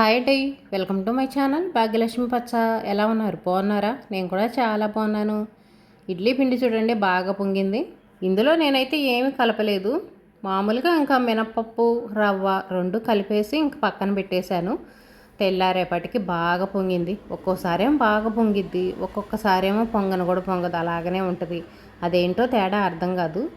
Hi die welcome to my channel Bhagyalakshmi పచ్చ. ఎలా ఉన్నారు? బాగున్నారా? నేను కూడా చాలా బాగున్నాను. ఇడ్లీ పిండి చూడండి బాగా పొంగింది. ఇందులో నేనైతే ఏమీ కలపలేదు. మామూలుగా ఇంకా మినపప్పు రవ్వ రెండు కలిపేసి ఇంక పక్కన పెట్టేశాను. తెల్లారేపటికి బాగా పొంగింది. ఒక్కోసారేమో బాగా పొంగిద్ది ఒక్కొక్కసారేమో పొంగన కూడా పొంగదు. అలాగనే ఉంటుంది. అదేంటో తేడా అర్థం కాదు.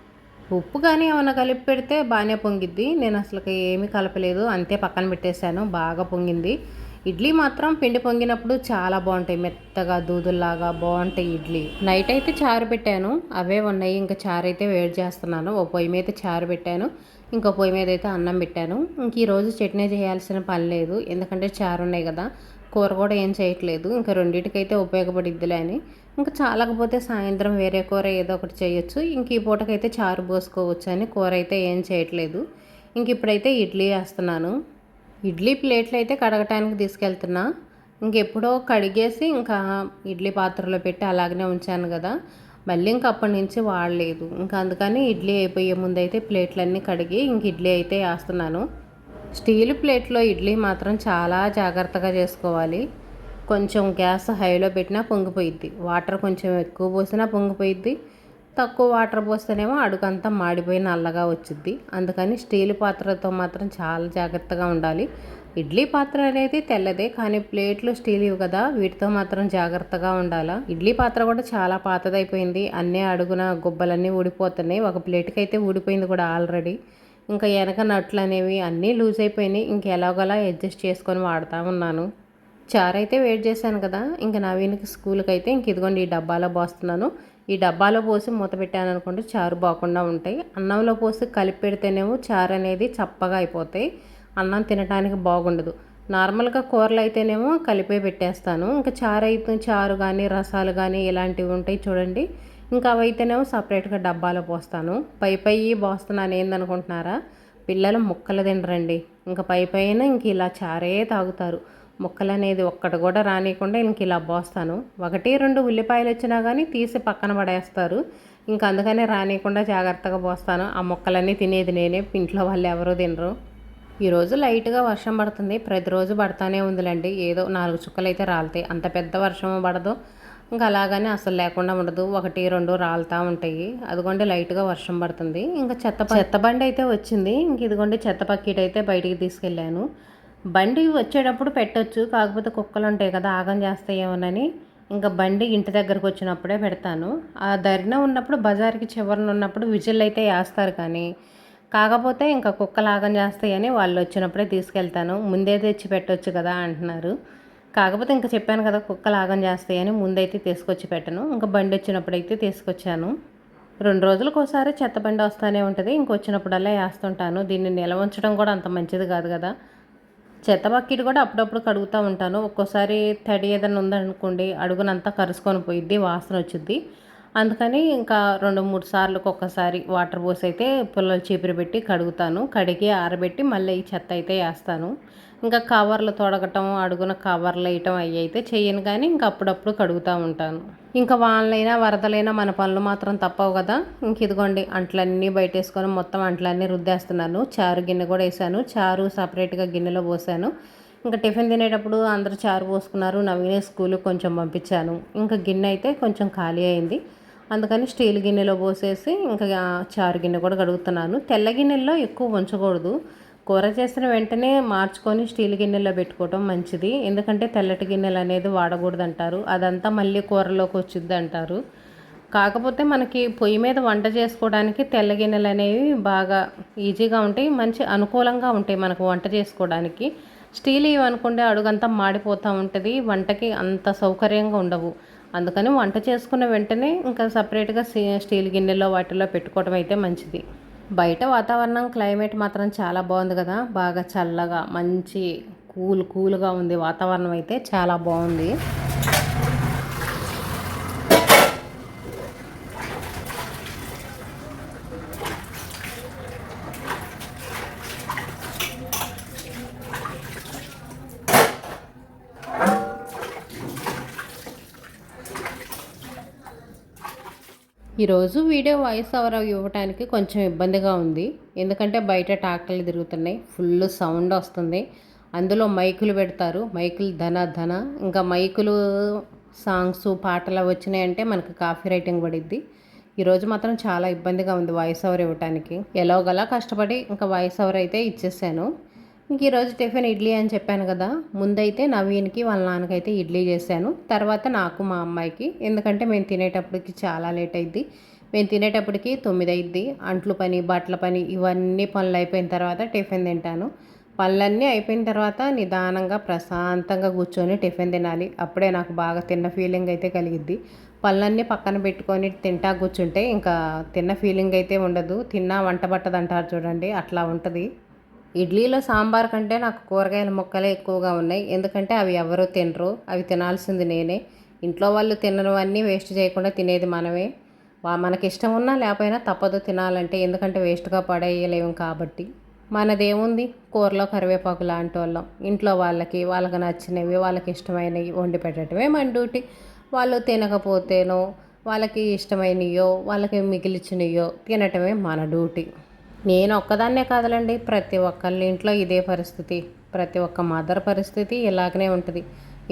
ఉప్పు కానీ ఏమైనా కలిపి పెడితే బాగానే పొంగిద్ది. నేను అసలు ఏమీ కలపలేదు. అంతే పక్కన పెట్టేశాను. బాగా పొంగింది. ఇడ్లీ మాత్రం పిండి పొంగినప్పుడు చాలా బాగుంటాయి. మెత్తగా దూదుల్లాగా బాగుంటాయి ఇడ్లీ. నైట్ అయితే చారు పెట్టాను. అవే ఉన్నాయి. ఇంకా చారు అయితే వేడి చేస్తున్నాను. ఓ పొయ్యి మీద చారు పెట్టాను. ఇంకో పొయ్యి మీద అయితే అన్నం పెట్టాను. ఇంక ఈరోజు చట్నీ చేయాల్సిన పని లేదు. ఎందుకంటే చారు ఉన్నాయి కదా. కూర కూడా ఏం చేయట్లేదు. ఇంకా రెండింటికైతే ఉపయోగపడిద్దిలే అని. ఇంకా చాలకపోతే సాయంత్రం వేరే కూర ఏదో ఒకటి చేయొచ్చు. ఇంక ఈ పూటకైతే చారు పోసుకోవచ్చు అని కూర అయితే ఏం చేయట్లేదు. ఇంక ఇప్పుడైతే ఇడ్లీ వేస్తున్నాను. ఇడ్లీ ప్లేట్లు అయితే కడగటానికి తీసుకెళ్తున్నా. ఇంకెప్పుడో కడిగేసి ఇంకా ఇడ్లీ పాత్రలో పెట్టి అలాగనే ఉంచాను కదా. మళ్ళీ ఇంక అప్పటి నుంచి వాడలేదు. ఇంకా అందుకని ఇడ్లీ అయిపోయే ముందు అయితే ప్లేట్లన్నీ కడిగి ఇంక ఇడ్లీ అయితే వేస్తున్నాను. స్టీల్ ప్లేట్లో ఇడ్లీ మాత్రం చాలా జాగ్రత్తగా చేసుకోవాలి. కొంచెం గ్యాస్ హైలో పెట్టినా పొంగిపోయిద్ది. వాటర్ కొంచెం ఎక్కువ పోసినా పొంగిపోయిద్ది. తక్కువ వాటర్ పోస్తేనేమో అడుగంతా మాడిపోయి నల్లగా వచ్చిద్ది. అందుకని స్టీల్ పాత్రతో మాత్రం చాలా జాగ్రత్తగా ఉండాలి. ఇడ్లీ పాత్ర అనేది తెల్లదే కానీ ప్లేట్లు స్టీల్ ఇవి కదా వీటితో మాత్రం జాగ్రత్తగా ఉండాలా? ఇడ్లీ పాత్ర కూడా చాలా పాతదైపోయింది. అన్నీ అడుగున గుబ్బలన్నీ ఊడిపోతున్నాయి. ఒక ప్లేట్కి అయితే ఊడిపోయింది కూడా ఆల్రెడీ. ఇంకా వెనక నట్లు అనేవి అన్నీ లూజ్ అయిపోయినాయి. ఇంక ఎలాగోలా అడ్జస్ట్ చేసుకొని వాడుతూ ఉన్నాను. చారు అయితే వెయిట్ చేశాను కదా. ఇంకా నవీన్కి స్కూల్కి అయితే ఇంక ఇదిగోండి ఈ డబ్బాలో పోస్తున్నాను. ఈ డబ్బాలో పోసి మూత పెట్టాను అనుకుంటే చారు బాగుండా ఉంటాయి. అన్నంలో పోసి కలిపి పెడితేనేమో చారు అనేది చప్పగా అయిపోతాయి. అన్నం తినడానికి బాగుండదు. నార్మల్గా కూరలు అయితేనేమో కలిపే పెట్టేస్తాను. ఇంకా చారు అయితే చారు కానీ రసాలు కానీ ఇలాంటివి ఉంటాయి చూడండి. ఇంకా అవైతేనేమో సపరేట్గా డబ్బాలో పోస్తాను. పై పై పోస్తున్నాను. ఏందనుకుంటున్నారా? పిల్లలు ముక్కలు తినరండి. ఇంకా పై పైన ఇంక ఇలా చారే తాగుతారు. ముక్కలు అనేది ఒక్కటి కూడా రానియకుండా ఇంక ఇలా పోస్తాను. ఒకటి రెండు ఉల్లిపాయలు వచ్చినా కానీ తీసి పక్కన పడేస్తారు. ఇంకా అందుకనే రానియకుండా జాగ్రత్తగా పోస్తాను. ఆ ముక్కలన్నీ తినేది నేనే. ఇంట్లో వాళ్ళు ఎవరూ తినరు. ఈరోజు లైట్గా వర్షం పడుతుంది. ప్రతిరోజు పడతానే ఉందిలేండి. ఏదో నాలుగు చుక్కలు అయితే రాలుతాయి. అంత పెద్ద వర్షం పడదు. ఇంకా అలాగని అసలు లేకుండా ఉండదు. ఒకటి రెండు రాలుతూ ఉంటాయి. అదిగోండి లైట్గా వర్షం పడుతుంది. ఇంకా చెత్త చెత్త బండి అయితే వచ్చింది. ఇంక ఇదిగోండి చెత్త పక్కీట్ అయితే బయటికి తీసుకెళ్ళాను. బండి వచ్చేటప్పుడు పెట్టొచ్చు. కాకపోతే కుక్కలు ఉంటాయి కదా ఆగం చేస్తాయేమోనని ఇంకా బండి ఇంటి దగ్గరకు వచ్చినప్పుడే పెడతాను. ఆ ధరిన ఉన్నప్పుడు బజార్కి చివరిన ఉన్నప్పుడు విజిల్ అయితే వేస్తారు కానీ కాకపోతే ఇంకా కుక్కలు ఆగం చేస్తాయని వాళ్ళు వచ్చినప్పుడే తీసుకెళ్తాను. ముందే తెచ్చి పెట్టవచ్చు కదా అంటున్నారు. కాకపోతే ఇంకా చెప్పాను కదా కుక్క లాగం చేస్తాయని ముందైతే తీసుకొచ్చి పెట్టను. ఇంకా బండి వచ్చినప్పుడు అయితే తీసుకొచ్చాను. రెండు రోజులకు ఒకసారి చెత్త బండి వస్తూనే ఉంటుంది. ఇంకొచ్చినప్పుడల్లా వేస్తుంటాను. దీన్ని నిల్వ ఉంచడం కూడా అంత మంచిది కాదు కదా. చెత్త బకెట్ కూడా అప్పుడప్పుడు కడుగుతూ ఉంటాను. ఒక్కోసారి తడి ఏదైనా ఉందనుకోండి అడుగునంతా కరుసుకొని పోయిద్ది వాసన వచ్చింది అందుకని ఇంకా రెండు మూడు సార్లు ఒక్కసారి వాటర్ పోసి అయితే పిల్లలు చీపురు పెట్టి కడుగుతాను. కడిగి ఆరబెట్టి మళ్ళీ ఈ చెత్త అయితే వేస్తాను. ఇంకా కవర్లు తొడగటం అడుగున కవర్లు వేయటం అవి అయితే చేయను కానీ ఇంకా అప్పుడప్పుడు కడుగుతూ ఉంటాను. ఇంకా వానలైనా వరదలైనా మన పనులు మాత్రం తప్పవు కదా. ఇంక ఇదిగోండి అంట్లన్నీ బయటేసుకొని మొత్తం అంట్లన్నీ రుద్దేస్తున్నాను. చారు గిన్నె కూడా వేసాను. చారు సపరేట్గా గిన్నెలో పోసాను. ఇంకా టిఫిన్ తినేటప్పుడు అందరూ చారు పోసుకున్నారు. నవీనే స్కూల్ కొంచెం పంపించాను. ఇంకా గిన్నె అయితే కొంచెం ఖాళీ అయింది. అందుకని స్టీల్ గిన్నెలో పోసేసి ఇంకా చారు గిన్నె కూడా కడుగుతున్నాను. తెల్ల గిన్నెల్లో ఎక్కువ ఉంచకూడదు. కూర చేసిన వెంటనే మార్చుకొని స్టీల్ గిన్నెలో పెట్టుకోవటం మంచిది. ఎందుకంటే తెల్లటి గిన్నెలు అనేది వాడకూడదు అంటారు అదంతా మళ్ళీ కూరలోకి వచ్చింది అంటారు. కాకపోతే మనకి పొయ్యి మీద వంట చేసుకోవడానికి తెల్ల గిన్నెలు అనేవి బాగా ఈజీగా ఉంటాయి. మంచి అనుకూలంగా ఉంటాయి మనకు వంట చేసుకోవడానికి. స్టీల్ ఇవి అనుకుంటే అడుగంతా మాడిపోతూ ఉంటుంది. వంటకి అంత సౌకర్యంగా ఉండవు. అందుకని వంట చేసుకున్న వెంటనే ఇంకా సపరేట్గా స్టీల్ గిన్నెలో వాటిలో పెట్టుకోవడం అయితే మంచిది. బయట వాతావరణం క్లైమేట్ మాత్రం చాలా బాగుంది కదా. బాగా చల్లగా మంచి కూల్ కూల్గా ఉంది వాతావరణం అయితే చాలా బాగుంది. ఈరోజు వీడియో వాయిస్ ఓవర్ ఇవ్వడానికి కొంచెం ఇబ్బందిగా ఉంది. ఎందుకంటే బయట ట్రాక్టర్లు తిరుగుతున్నాయి. ఫుల్ సౌండ్ వస్తుంది. అందులో మైకులు పెడతారు. మైకులు ధన ధన. ఇంకా మైకులు సాంగ్స్ పాటలు వచ్చినాయంటే మనకు కాఫీ రైటింగ్ పడిద్ది. ఈరోజు మాత్రం చాలా ఇబ్బందిగా ఉంది వాయిస్ ఓవర్ ఇవ్వడానికి ఎలాగలా కష్టపడి ఇంకా వాయిస్ ఓవర్ అయితే ఇచ్చేసాను. ఇంక ఈరోజు టిఫిన్ ఇడ్లీ అని చెప్పాను కదా. ముందైతే నవీన్కి వాళ్ళ నాన్నకైతే ఇడ్లీ చేశాను. తర్వాత నాకు మా అమ్మాయికి. ఎందుకంటే మేము తినేటప్పటికి చాలా లేట్ అయింది మేము తినేటప్పటికి తొమ్మిది అయింది అంట్లు పని బట్టల పని ఇవన్నీ పనులు అయిపోయిన తర్వాత టిఫిన్ తింటాను. పళ్ళన్నీ అయిపోయిన తర్వాత నిదానంగా ప్రశాంతంగా కూర్చొని టిఫిన్ తినాలి. అప్పుడే నాకు బాగా తిన్న ఫీలింగ్ అయితే కలిగిద్ది. పళ్ళన్నీ పక్కన పెట్టుకొని తింటా కూర్చుంటే ఇంకా తిన్న ఫీలింగ్ అయితే ఉండదు. తిన్నా వంట పట్టదు అంటారు చూడండి. అట్లా ఉంటుంది. ఇడ్లీలో సాంబార్ కంటే నాకు కూరగాయల ముక్కలే ఎక్కువగా ఉన్నాయి. ఎందుకంటే అవి ఎవరు తినరు. అవి తినాల్సింది నేనే. ఇంట్లో వాళ్ళు తిననివన్నీ వేస్ట్ చేయకుండా తినేది మనమే. మనకి ఇష్టం ఉన్నా లేకపోయినా తప్పదు తినాలంటే. ఎందుకంటే వేస్ట్గా పడేయలేము కాబట్టి. మనదేముంది? కూరలో కరివేపాకు లాంటి వాళ్ళం ఇంట్లో వాళ్ళకి వాళ్ళకి నచ్చినవి వాళ్ళకి ఇష్టమైనవి వండి పెట్టడమే మన డ్యూటీ. వాళ్ళు తినకపోతేనో వాళ్ళకి ఇష్టమైనయో వాళ్ళకి మిగిలిచినయో తినటమే మన డ్యూటీ. నేను ఒక్కదాన్నే కాదులండి. ప్రతి ఒక్కళ్ళ ఇంట్లో ఇదే పరిస్థితి. ప్రతి ఒక్క మదర్ పరిస్థితి ఇలాగనే ఉంటుంది.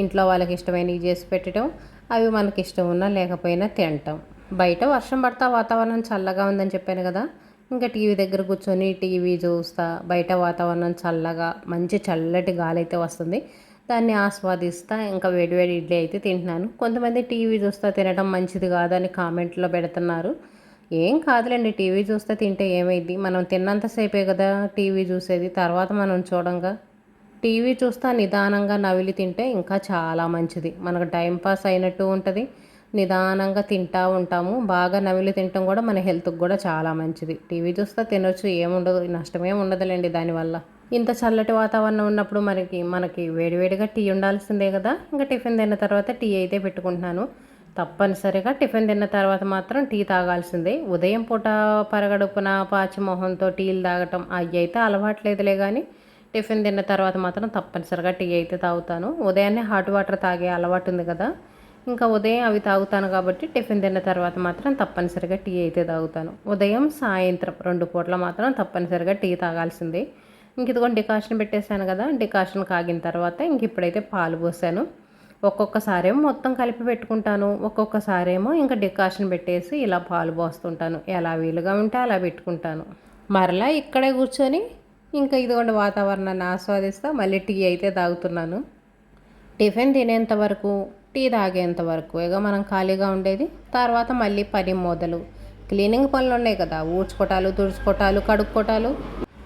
ఇంట్లో వాళ్ళకి ఇష్టమైనవి చేసి పెట్టడం అవి మనకి ఇష్టం ఉన్నా లేకపోయినా తినటం బయట వర్షం పడతా వాతావరణం చల్లగా ఉందని చెప్పాను కదా. ఇంకా టీవీ దగ్గర కూర్చొని టీవీ చూస్తా బయట వాతావరణం చల్లగా మంచి చల్లటి గాలి అయితే వస్తుంది. దాన్ని ఆస్వాదిస్తా ఇంకా వేడివేడి ఇడ్లీ అయితే తింటున్నాను. కొంతమంది టీవీ చూస్తా తినడం మంచిది కాదని కామెంట్లో పెడుతున్నారు. ఏం కాదులేండి టీవీ చూస్తే తింటే ఏమైంది మనం తిన్నంతసేపే కదా టీవీ చూసేది. తర్వాత మనం చూడంగా. టీవీ చూస్తా నిదానంగా నవిలి తింటే ఇంకా చాలా మంచిది. మనకు టైంపాస్ అయినట్టు ఉంటుంది. నిదానంగా తింటూ ఉంటాము. బాగా నవిలి తినటం కూడా మన హెల్త్కి కూడా చాలా మంచిది. టీవీ చూస్తే తినొచ్చు ఏముండదు నష్టమేం ఉండదులేండి దానివల్ల. ఇంత చల్లటి వాతావరణం ఉన్నప్పుడు మనకి మనకి వేడివేడిగా టీ ఉండాల్సిందే కదా. ఇంకా టిఫిన్ తిన్న తర్వాత టీ అయితే పెట్టుకుంటున్నాను. తప్పనిసరిగా టిఫిన్ తిన్న తర్వాత మాత్రం టీ తాగాల్సిందే. ఉదయం పూట పరగడుపున పాచిమొహంతో టీలు తాగటం అవి అయితే అలవాట్లేదులే కానీ టిఫిన్ తిన్న తర్వాత మాత్రం తప్పనిసరిగా టీ అయితే తాగుతాను. ఉదయాన్నే హాట్ వాటర్ తాగే అలవాటు ఉంది కదా ఇంకా ఉదయం అవి తాగుతాను కాబట్టి టిఫిన్ తిన్న తర్వాత మాత్రం తప్పనిసరిగా టీ అయితే తాగుతాను. ఉదయం సాయంత్రం రెండు పూట్ల మాత్రం తప్పనిసరిగా టీ తాగాల్సిందే. ఇంక ఇదిగో డికాషన్ పెట్టేశాను కదా డికాషన్ కాగిన తర్వాత ఇంక ఇప్పుడైతే పాలు పోసాను. ఒక్కొక్కసారేమో మొత్తం కలిపి పెట్టుకుంటాను. ఒక్కొక్కసారేమో ఇంకా డికాషన్ పెట్టేసి ఇలా పాలు పోస్తుంటాను. ఎలా వీలుగా ఉంటే అలా పెట్టుకుంటాను. మరలా ఇక్కడే కూర్చొని ఇంకా ఇదిగోండి వాతావరణాన్ని ఆస్వాదిస్తా మళ్ళీ టీ అయితే తాగుతున్నాను. టిఫిన్ తినేంత వరకు టీ తాగేంత వరకు. ఇక మనం ఖాళీగా ఉండేది. తర్వాత మళ్ళీ పని మొదలు. క్లీనింగ్ పనులు ఉన్నాయి కదా. ఊడ్చుకోటాలు తుడుచుకోటాలు కడుక్కోటాలు.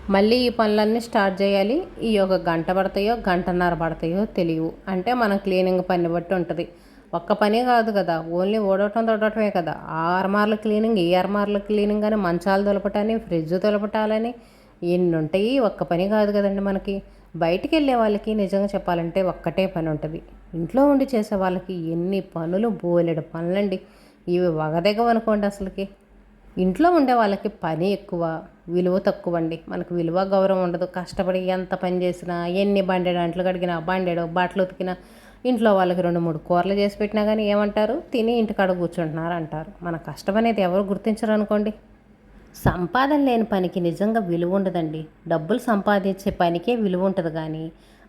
మళ్ళీ ఈ పనులన్నీ స్టార్ట్ చేయాలి. ఈ ఒక గంట పడతాయో గంటన్నర పడతాయో తెలియవు. అంటే మనం క్లీనింగ్ పని బట్టి ఉంటుంది. ఒక్క పని కాదు కదా. ఓన్లీ ఓడటం తొడటమే కదా. ఆ అరమార్ల క్లీనింగ్ ఈ అరమార్ల క్లీనింగ్ అని మంచాలు దొలపటాలని ఫ్రిడ్జ్ తొలపటాలని ఎన్ని ఉంటాయి ఒక్క పని కాదు కదండి మనకి. బయటికి వెళ్ళే వాళ్ళకి నిజంగా చెప్పాలంటే ఒక్కటే పని ఉంటుంది. ఇంట్లో ఉండి చేసే వాళ్ళకి ఎన్ని పనులు బోలెడు పనులండి. ఇవి వగదెగవనుకోండి అసలుకి. ఇంట్లో ఉండే వాళ్ళకి పని ఎక్కువ విలువ తక్కువ అండి మనకు విలువ గౌరవం ఉండదు. కష్టపడి ఎంత పని చేసినా ఎన్ని బండెడు అంట్లు కడిగినా బండెడు బట్టలు ఉతికినా ఇంట్లో వాళ్ళకి రెండు మూడు కూరలు చేసి పెట్టినా కానీ ఏమంటారు? తిని ఇంటికాడ కూర్చుంటున్నారు అంటారు మన కష్టం అనేది ఎవరు గుర్తించరు అనుకోండి. సంపాదన లేని పనికి నిజంగా విలువ ఉండదండి. డబ్బులు సంపాదించే పనికే విలువ ఉంటుంది కానీ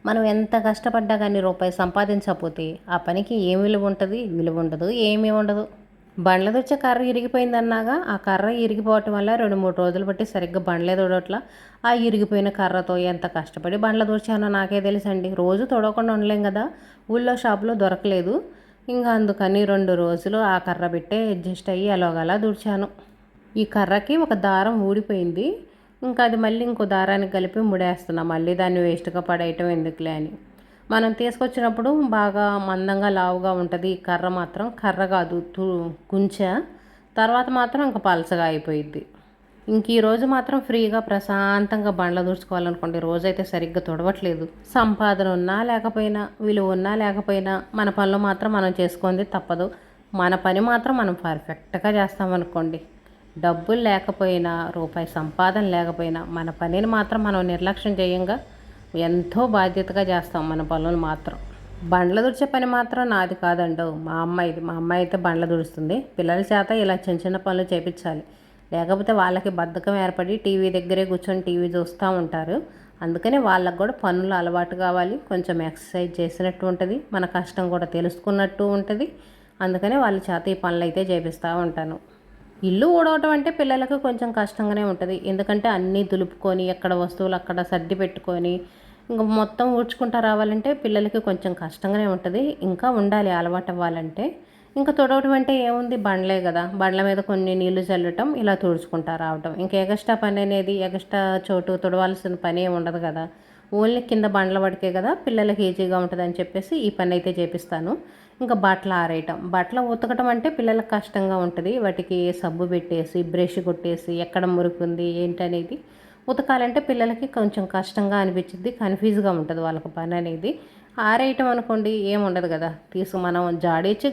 మనం ఎంత కష్టపడ్డా కానీ రూపాయి సంపాదించకపోతే ఆ పనికి ఏం విలువ ఉంటుంది? విలువ ఉండదు ఏమీ ఉండదు. బండ్ల వచ్చే కర్ర ఇరిగిపోయిందన్నాగా. ఆ కర్ర ఇరిగిపోవటం వల్ల రెండు మూడు రోజులు బట్టి సరిగ్గా బండ్లే తొడట్లా ఆ ఇరిగిపోయిన కర్రతో ఎంత కష్టపడి బండ్ల దూర్చానో నాకే తెలుసండి. రోజు తొడవకుండా ఉండలేం కదా. ఊళ్ళో షాపులో దొరకలేదు. ఇంకా అందుకని రెండు రోజులు ఆ కర్ర పెట్టే అడ్జస్ట్ అయ్యి అలాగలా దూర్చాను ఈ కర్రకి ఒక దారం ఊడిపోయింది. ఇంకా అది మళ్ళీ ఇంకో దారానికి కలిపి ముడేస్తున్నా. మళ్ళీ దాన్ని వేస్ట్గా పడేయటం ఎందుకులే అని. మనం తీసుకొచ్చినప్పుడు బాగా మందంగా లావుగా ఉంటుంది. కర్ర మాత్రం కర్ర కాదు కుంచ తర్వాత మాత్రం ఇంకా పలసగా అయిపోయిద్ది. ఇంక ఈ రోజు మాత్రం ఫ్రీగా ప్రశాంతంగా బండ్లు దూర్చుకోవాలనుకోండి రోజైతే సరిగ్గా తొడవట్లేదు. సంపాదన ఉన్నా లేకపోయినా విలువ ఉన్నా లేకపోయినా మన పనులు మాత్రం మనం చేసుకుంది తప్పదు. మన పని మాత్రం మనం పర్ఫెక్ట్గా చేస్తామనుకోండి. డబ్బులు లేకపోయినా రూపాయి సంపాదన లేకపోయినా మన పనిని మాత్రం మనం నిర్లక్ష్యం చేయంగా ఎంతో బాధ్యతగా చేస్తాం మన పనులు మాత్రం. బండ్ల దుడిచే పని మాత్రం నాది కాదండో. మా అమ్మాయిది. మా అమ్మాయి అయితే బండ్ల దుడుస్తుంది పిల్లల చేత ఇలా చిన్న చిన్న పనులు చేపించాలి. లేకపోతే వాళ్ళకి బద్ధకం ఏర్పడి టీవీ దగ్గరే కూర్చొని టీవీ చూస్తూ ఉంటారు. అందుకనే వాళ్ళకు కూడా పనులు అలవాటు కావాలి. కొంచెం ఎక్సర్సైజ్ చేసినట్టు ఉంటుంది. మన కష్టం కూడా తెలుసుకున్నట్టు ఉంటుంది. అందుకనే వాళ్ళ చేత ఈ పనులు అయితే చేపిస్తూ ఉంటాను. ఇల్లు ఊడవటం అంటే పిల్లలకు కొంచెం కష్టంగానే ఉంటుంది. ఎందుకంటే అన్నీ దులుపుకొని ఎక్కడ వస్తువులు అక్కడ సర్ది పెట్టుకొని ఇంకా మొత్తం ఊడ్చుకుంటా రావాలంటే పిల్లలకి కొంచెం కష్టంగానే ఉంటుంది. ఇంకా ఉండాలి అలవాటు అవ్వాలంటే. ఇంకా తుడవటం అంటే ఏముంది? బండ్లే కదా. బండ్ల మీద కొన్ని నీళ్ళు చల్లటం ఇలా తుడుచుకుంటా రావటం. ఇంకా ఎగస్ట్రా పని అనేది ఎగస్ట్రా చోటు తుడవాల్సిన పని ఏమి ఉండదు కదా. ఓన్లీ కింద బండ్ల పడికే కదా పిల్లలకి ఈజీగా ఉంటుందని చెప్పేసి ఈ పని అయితే చేపిస్తాను. ఇంకా బట్టలు ఆరేయటం. బట్టలు ఉతకటం అంటే పిల్లలకు కష్టంగా ఉంటుంది. వాటికి సబ్బు పెట్టేసి బ్రష్ కొట్టేసి ఎక్కడ మురుకుంది ఏంటనేది ఉతకాలంటే పిల్లలకి కొంచెం కష్టంగా అనిపించింది కన్ఫ్యూజ్గా ఉంటుంది వాళ్ళకి పని అనేది. ఆరేయటం అనుకోండి ఏముండదు కదా. తీసుకు మనం జాడేచి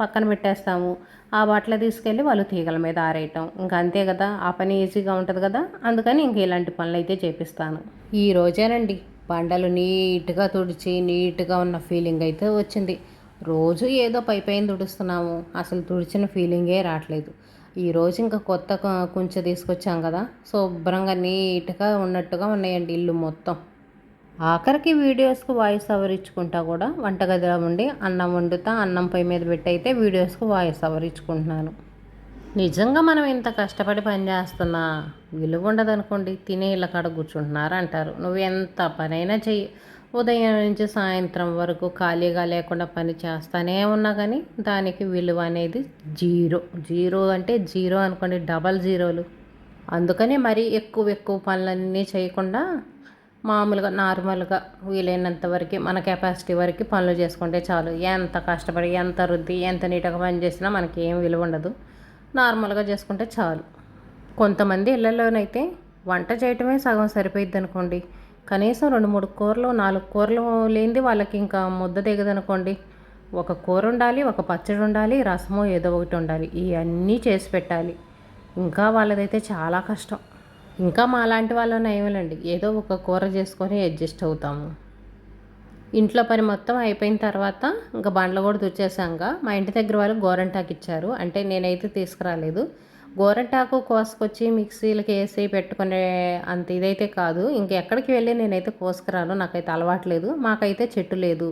పక్కన పెట్టేస్తాము. ఆ బట్టలు తీసుకెళ్ళి వాళ్ళు తీగల మీద ఆరేయటం. ఇంకా అంతే కదా ఆ పని ఈజీగా ఉంటుంది కదా. అందుకని ఇంక ఇలాంటి పనులు అయితే చేపిస్తాను. ఈ రోజేనండి బండలు నీట్గా తుడిచి నీట్గా ఉన్న ఫీలింగ్ అయితే వచ్చింది. రోజు ఏదో పై పైన తుడుస్తున్నాము. అసలు తుడిచిన ఫీలింగే రావట్లేదు. ఈరోజు ఇంకా కొత్త కొంచెం తీసుకొచ్చాం కదా. శుభ్రంగా నీట్గా ఉన్నట్టుగా ఉన్నాయండి ఇల్లు మొత్తం. ఆఖరికి వీడియోస్కి వాయిస్ ఓవర్ ఇచ్చుకుంటా కూడా వంటగదిలో ఉండి అన్నం వండుతా అన్నం పై మీద పెట్టయితే వీడియోస్కు వీడియోస్కి వాయిస్ ఓవర్ ఇచ్చుకుంటున్నాను నిజంగా మనం ఇంత కష్టపడి పని చేస్తున్నా విలువ ఉండదు అనుకోండి తినే ఇళ్ళ కాడ కూర్చుంటున్నారు అంటారు నువ్వు ఎంత పనైనా చెయ్యి. ఉదయం నుంచి సాయంత్రం వరకు ఖాళీగా లేకుండా పని చేస్తానే ఉన్నా కానీ దానికి విలువ అనేది జీరో. జీరో అంటే జీరో అనుకోండి డబల్ జీరోలు. అందుకని మరీ ఎక్కువ ఎక్కువ పనులన్నీ చేయకుండా మామూలుగా నార్మల్గా వీలైనంత వరకు మన కెపాసిటీ వరకు పనులు చేసుకుంటే చాలు. ఎంత కష్టపడి ఎంత రుద్ది ఎంత నీట్గా పని చేసినా మనకి ఏం విలువ ఉండదు. నార్మల్గా చేసుకుంటే చాలు. కొంతమంది ఇళ్ళలోనైతే వంట చేయటమే సగం సరిపోయిద్ది అనుకోండి. కనీసం రెండు మూడు కూరలు నాలుగు కూరలు లేనిది వాళ్ళకి ఇంకా ముద్ద దిగదనుకోండి ఒక కూర ఉండాలి ఒక పచ్చడి ఉండాలి రసము ఏదో ఒకటి ఉండాలి ఇవన్నీ చేసి పెట్టాలి. ఇంకా వాళ్ళదైతే చాలా కష్టం. ఇంకా మా లాంటి వాళ్ళని ఏమేలండి ఏదో ఒక కూర చేసుకొని అడ్జస్ట్ అవుతాము. ఇంట్లో పని మొత్తం అయిపోయిన తర్వాత ఇంకా బండ్లు కూడా తుచ్చేసాక మా ఇంటి దగ్గర వాళ్ళు గోరంటాకు ఇచ్చారు. అంటే నేనైతే తీసుకురాలేదు. గోరంటాకు కోసుకొచ్చి మిక్సీలకి వేసి పెట్టుకునే అంత ఇదైతే కాదు. ఇంకెక్కడికి వెళ్ళి నేనైతే కోసుకురాను. నాకైతే అలవాట్లేదు మాకైతే చెట్టు లేదు.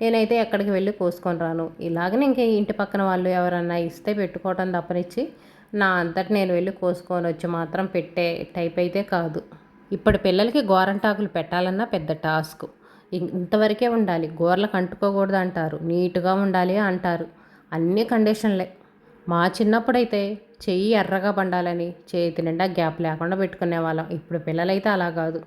నేనైతే ఎక్కడికి వెళ్ళి కోసుకొని రాను. ఇలాగనే ఇంక ఇంటి పక్కన వాళ్ళు ఎవరన్నా ఇస్తే పెట్టుకోవటం తప్పనిచ్చి నా అంతటి నేను వెళ్ళి కోసుకొని వచ్చి మాత్రం పెట్టే టైప్ అయితే కాదు. ఇప్పుడు పిల్లలకి గోరంటాకులు పెట్టాలన్నా పెద్ద టాస్క్. ఇంతవరకే ఉండాలి. గోర్లకు అంటుకోకూడదు అంటారు నీట్గా ఉండాలి అంటారు. అన్ని కండిషన్లే. మా చిన్నప్పుడైతే చెయ్యి ఎర్రగా పండాలని చేతి నిండా గ్యాప్ లేకుండా పెట్టుకునే వాళ్ళం ఇప్పుడు పిల్లలైతే అలా కాదు.